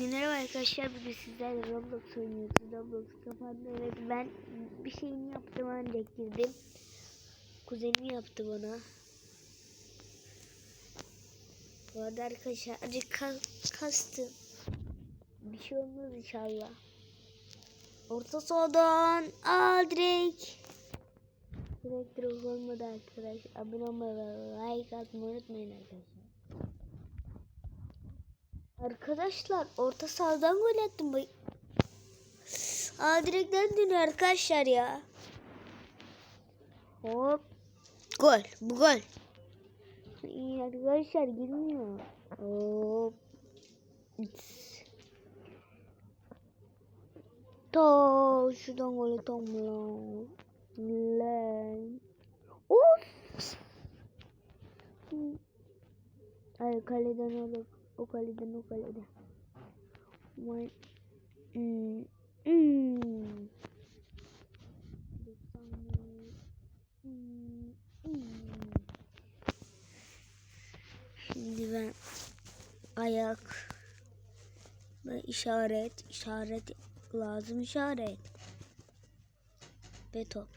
Merhaba arkadaşlar bugün sizlerle Roblox oynuyoruz. Roblox kapandı evet ben bir şeyini yaptım ancak girdim. Kuzenim yaptı bana. Bu arada arkadaşlar acık ka- kastım. Bir şey olmaz inşallah. Orta sahadan aa direkt. Direkt olmadı arkadaşlar. Abone olmayı like atmayı unutmayın arkadaşlar. Arkadaşlar orta sahadan gol attım. Aa direkten dönüyor arkadaşlar ya. Hop. Gol. Bu gol. İyi arkadaşlar girmiyor. Hop. To şuradan gol atalım lan. Lan. Of. Ay kaleden olur. O kaleden o kaleden. Vay. Hmm. Hmm. Şimdi ben ayak ve işaret işaret lazım işaret ve top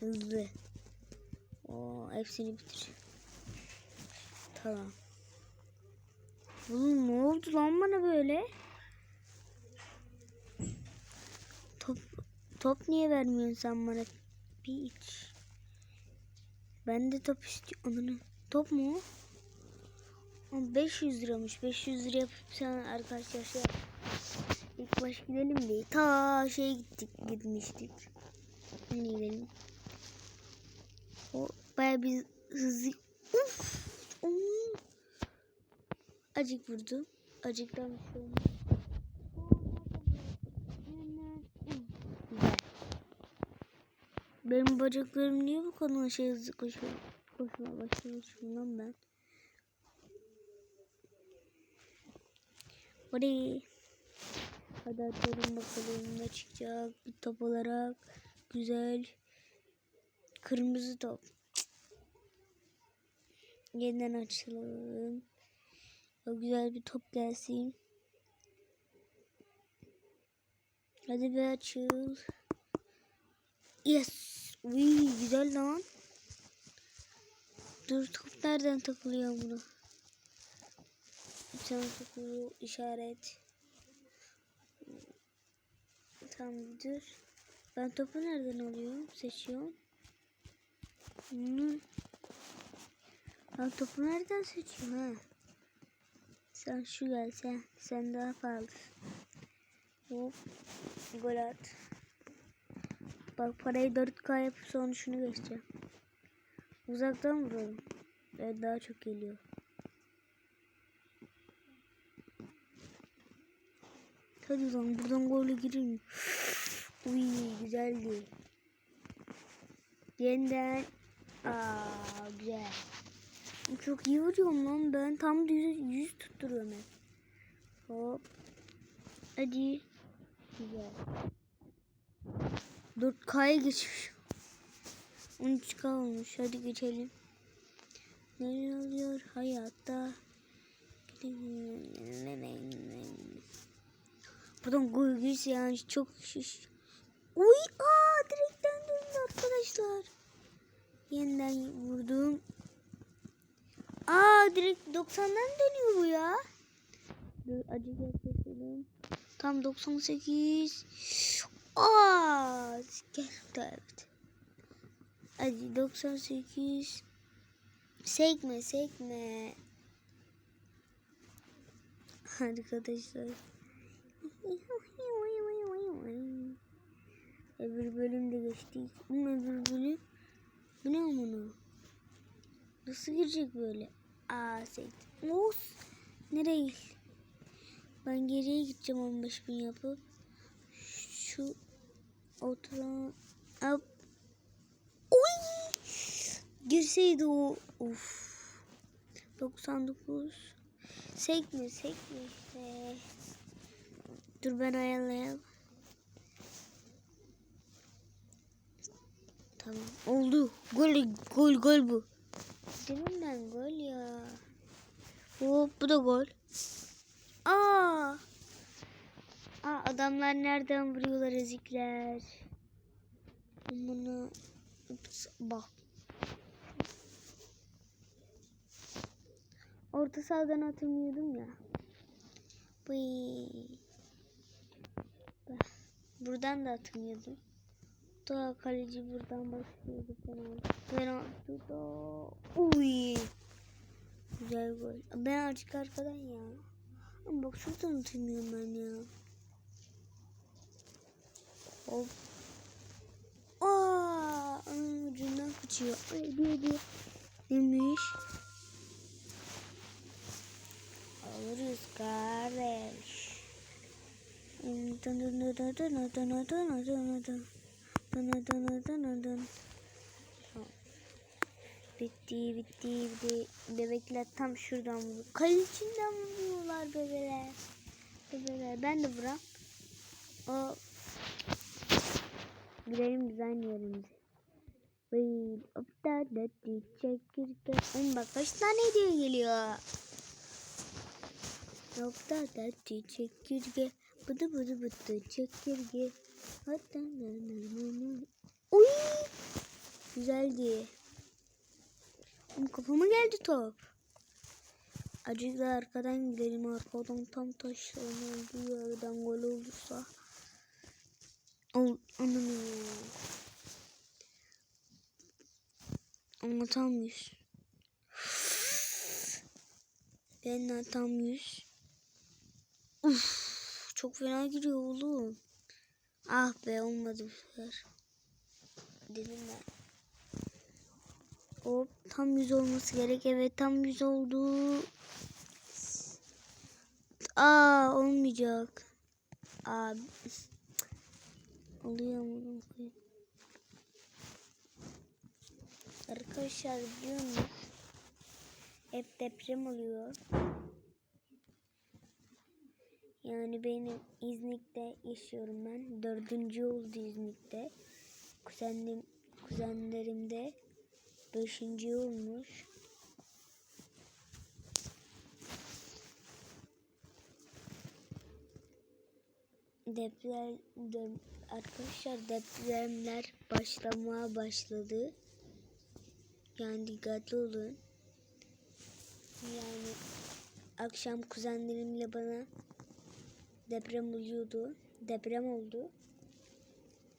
hızlı o hepsini bitir tamam Oğlum ne oldu lan bana böyle? Top top niye vermiyorsun sen bana? Bir iç. Ben de top istiyorum. Top mu? Ama 500 liramış. 500 lira yapıp sen arkadaşlar şey yap. İlk baş gidelim diye. Ta şey gittik gitmiştik. Hani gidelim. O baya bir hızlı. Uf. Acık vurdu. Acıktan bir şey. Benim bacaklarım niye bu kadar şey hızlı koşuyor? Koşmaya başlamışım lan ben. Hadi. Hadi atalım bakalım ne çıkacak. Bir top olarak güzel. Kırmızı top. Yeniden açalım. O güzel bir top gelsin. Hadi be açıl. Yes. Uy, güzel lan. Dur top nereden takılıyor bunu? Tane takılıyor işaret. Tamam dur. Ben topu nereden alıyorum? Seçiyorum. Hmm. Ben topu nereden seçiyorum ha? Sen şu gel sen. Daha fazla. Hop. Gol at. Bak parayı 4K yapıp sonra şunu göstereceğim. Uzaktan vuralım. Evet daha çok geliyor. Hadi lan buradan golle gireyim. Uy güzeldi. Yeniden. Aa güzel. Çok iyi vuruyorum lan ben. Tam yüz, yüz tutturuyorum hep. Hop. Hadi. Güzel. 4K'ya geçmiş. 13K olmuş. Hadi geçelim. Ne oluyor hayatta? Buradan gol girse yani çok şiş. Uy aa direkten döndü arkadaşlar. Yeniden vurdum. Aa direkt 90'dan dönüyor bu ya. Dur acı yaklaşalım. Tam 98. Aa gel evet. Hadi 98. Sekme sekme. Arkadaşlar. öbür bölümde geçtik. Bu öbür bölüm. Bu ne amına? Nasıl girecek böyle? Aa sektim. Of. Nereye? Ben geriye gideceğim 15 bin yapıp. Şu oturan... Hop. Oy! Girseydi o. Of. 99. Sekme sekme işte. Dur ben ayarlayayım. Tamam. Oldu. Gol gol gol bu. Demin ben gol ya. Hop bu da gol. Aa! Adamlar nereden vuruyorlar ezikler. Bunu bak. Orta sahadan atamıyordum ya. Bıy. Buradan da atamıyordum. Da kaleci buradan başlıyordu penaltı. Penaltı da. Uy. Güzel gol. Ben artık arkadan ya. Ama bak şuradan atamıyorum ben ya. Hop. Aa, onun ucundan kaçıyor. Ay diye diye. Neymiş? Alırız kardeş. Dın dın dın dın dın dın dın dın dın dın dın. Dın dın. Bitti bitti bitti. Bebekler tam şuradan vuruyor. Kalecinden vuruyorlar bebeler. Bebeler. Ben de vuram. O Girelim biz aynı yerimize. Of the dirty çekirge. Oğlum bak kaç tane hediye geliyor. The dirty çekirge. Bıdı bıdı bıdı çekirge. Uy! Güzeldi. Oğlum kafama geldi top. Acık da arkadan gidelim. Arkadan tam taşlarına olduğu yerden gol olursa. Ol, anlamıyorum. Ama tam yüz. Ben de tam yüz. Uf, çok fena giriyor oğlum. Ah be olmadı bu sefer. Dedim ben. Hop tam yüz olması gerek. Evet tam yüz oldu. Aa olmayacak. Aa oluyor mu? Arkadaşlar biliyor musunuz? Hep deprem oluyor. Yani benim İznik'te yaşıyorum ben. Dördüncü oldu İznik'te. Kuzenim, kuzenlerim de beşinci olmuş. Deprem, de- arkadaşlar depremler başlamaya başladı. Yani dikkatli olun. Yani akşam kuzenlerimle bana deprem oluyordu. Deprem oldu.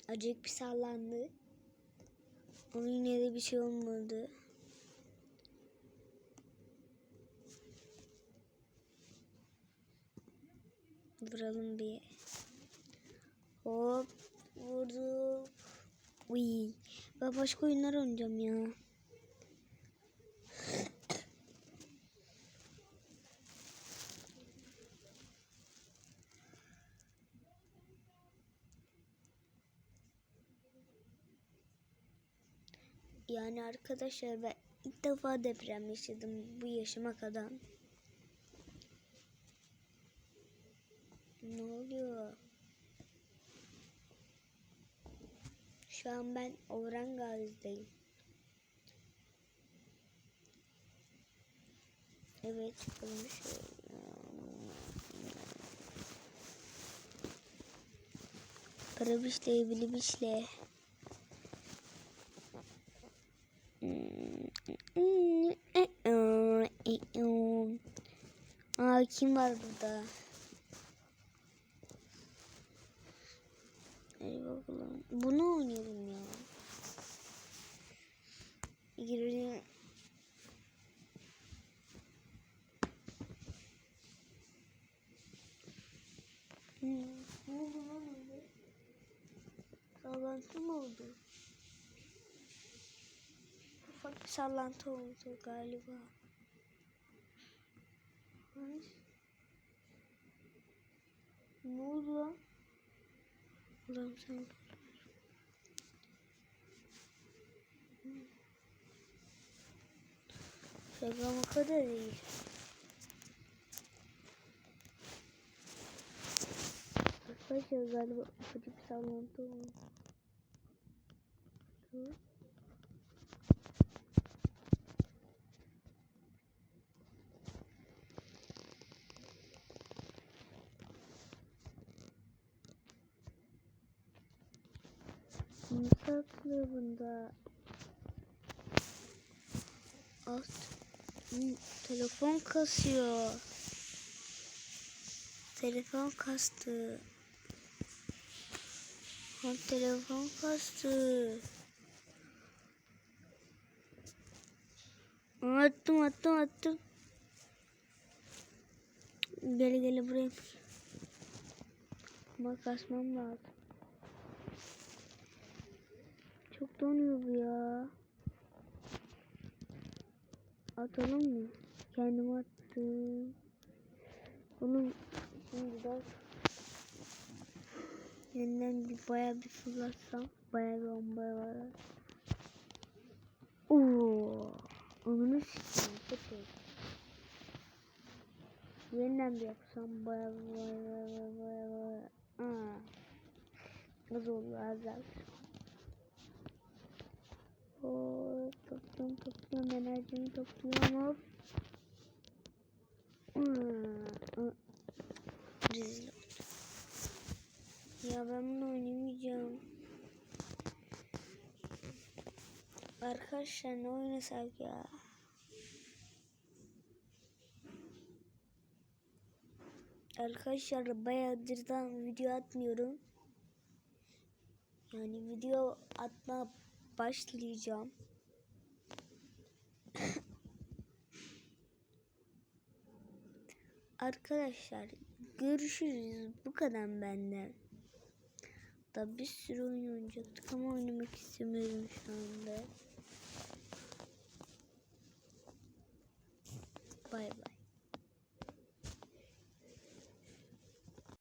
Acayip bir sallandı. Ama yine de bir şey olmadı. Vuralım bir. Hop vurduk. Uy. Ben başka oyunlar oynayacağım ya. Yani arkadaşlar ben ilk defa deprem yaşadım bu yaşıma kadar. Ne oluyor? Şu an ben Orangaz'dayım. Evet çıkalım şöyle. Para bişle. Aa kim var burada? Hadi bakalım. Bunu oynayalım ya. Girelim. Hmm, ne oldu lan öyle? Sallantı mı oldu? Ufak bir sallantı oldu galiba olmuş. Ne oldu lan? Allah'ım sen Şaka mı kadar iyi. Arkadaşlar galiba ipucu bir sallantı olmuş. Tamam. Saklı bunda? Alt. Telefon kasıyor. Telefon kastı. Ha, telefon kastı. Attım attım attım. Gele gele buraya. Ama kasmam lazım. Çok donuyor bu ya. Atalım mı? Kendim attım. Bunu şimdi de yeniden bir bayağı bir fırlatsam bayağı bir bomba var. Oo, onu sikeyim kötü. Yeniden bir yapsam bayağı bir bayağı bayağı bayağı bayağı. Aa. Az oldu azal. Oo, topluyorum topluyorum enerjimi topluyorum hop. Aa. Rezil. Ya ben bunu oynamayacağım. Arkadaşlar ne oynasak ya? Arkadaşlar bayağıdırdan video atmıyorum. Yani video atma başlayacağım. Arkadaşlar görüşürüz. Bu kadar benden. Da bir sürü oyun oynayacaktık ama oynamak istemiyorum şu anda. Bay bay.